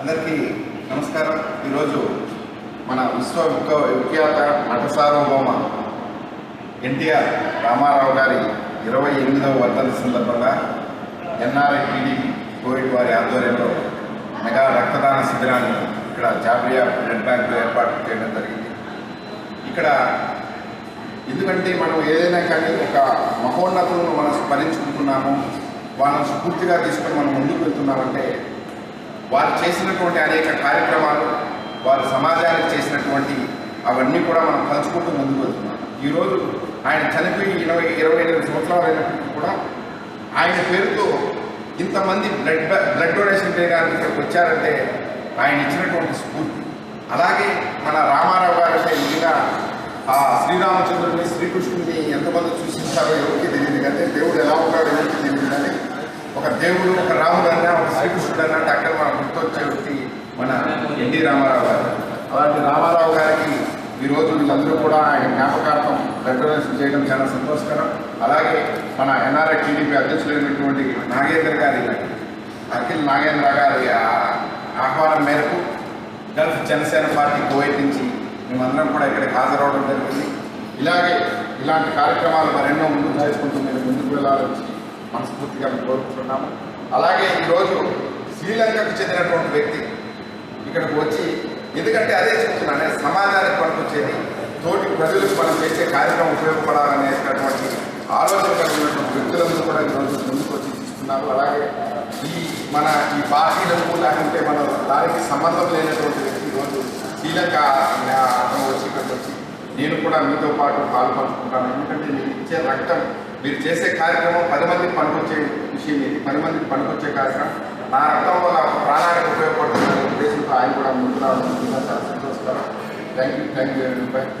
అందరికీ నమస్కారం. ఈరోజు మన విశ్వ విఖ్యాత నట సార్వభౌమ ఎన్టీఆర్ రామారావు గారి ఇరవై ఎనిమిదవ వర్ధంతి సందర్భంగా ఎన్ఆర్ఐ టీడీపీ కోవిడ్ వారి ఆధ్వర్యంలో మెగా రక్తదాన శిబిరాన్ని ఇక్కడ జాబియా బ్లడ్ బ్యాంకులో ఏర్పాటు చేయడం జరిగింది. ఇక్కడ ఎందుకంటే మనం ఏదైనా కానీ ఒక మహోన్నతులను మనం స్మరించుకుంటున్నాము వాళ్ళని స్ఫూర్తిగా తీసుకొని మనం ముందుకు వెళ్తున్నామంటే వారు చేసినటువంటి అనేక కార్యక్రమాలు వారు సమాజానికి చేసినటువంటి అవన్నీ కూడా మనం పంచుకుంటూ ముందుకు వెళ్తున్నాం. ఈరోజు ఆయన చనిపోయి ఇరవై ఇరవై ఎనిమిది సంవత్సరాలు అయినప్పటికీ కూడా ఆయన పేరుతో ఇంతమంది బ్లడ్ బ్లడ్ డొనేషన్ చేయడానికి ఇక్కడికి వచ్చారంటే ఆయన ఇచ్చినటువంటి స్ఫూర్తి. అలాగే మన రామారావు గారు అంటే నిజంగా ఆ శ్రీరామచంద్రుడిని శ్రీకృష్ణుడిని ఎంతమంది సూచించారో ఎవరికి తెలియదు. కానీ దేవుడు ఎలా ఉంటాడో ఎవరికి తెలియదు కానీ ఒక దేవుడు ఒక రాముడు అన్నా ఒక శ్రీకృష్ణుడు అన్నా అంటే అక్కడ మనం గుర్తొచ్చే వ్యక్తి మన ఎన్టీ రామారావు గారు. అలాంటి రామారావు గారికి ఈ రోజు వీళ్ళందరూ కూడా ఆయన జ్ఞాపకార్థం బ్లడ్ డొనేషన్ చేయడం చాలా సంతోషకరం. అలాగే మన ఎన్ఆర్ఐ టీడీపీ అధ్యక్షులైనటువంటి నాగేంద్ర గారి అఖిల్ నాగేంద్ర గారి ఆ- ఆహ్వానం మేరకు గల్ఫ్ జనసేన పార్టీ కువైట్ నుంచి మేమందరం కూడా ఇక్కడికి హాజరవడం జరిగింది. ఇలాగే ఇలాంటి కార్యక్రమాలు మరెన్నో ముందు చేసుకుంటూ మేము ముందుకు వెళ్ళాలని మనస్ఫూర్తిగా కోరుకుంటున్నాము. అలాగే ఈరోజు శ్రీలంకకు చెందినటువంటి వ్యక్తి ఇక్కడికి వచ్చి ఎందుకంటే అదే చెప్తున్నాను సమాజానికి పనికొచ్చేది తోటి ప్రజలకు మనం చేసే కార్యక్రమం ఉపయోగపడాలనేటటువంటి ఆలోచన కలిగినటువంటి వ్యక్తులందరూ కూడా ఈరోజు ముందుకు వచ్చి తీసుకున్నారు అలాగే ఈ మన ఈ పార్టీలకు లేకుంటే మన దానికి సంబంధం లేనటువంటి వ్యక్తి ఈరోజు శ్రీలంక అతను వచ్చి ఇక్కడికి వచ్చి నేను కూడా మీతో పాటు పాల్పంచుకుంటాను. ఎందుకంటే మీరు ఇచ్చే రక్తం మీరు చేసే కార్యక్రమం పది మందికి పనికొచ్చే విషయం ఇది. పది మందికి పనికొచ్చే కార్యక్రమం. నా రక్తంలో నా ప్రాణానికి ఉపయోగపడుతున్న ఉద్దేశంతో ఆయన కూడా ముందు చాలా సంతోషకరం thank you thank you very much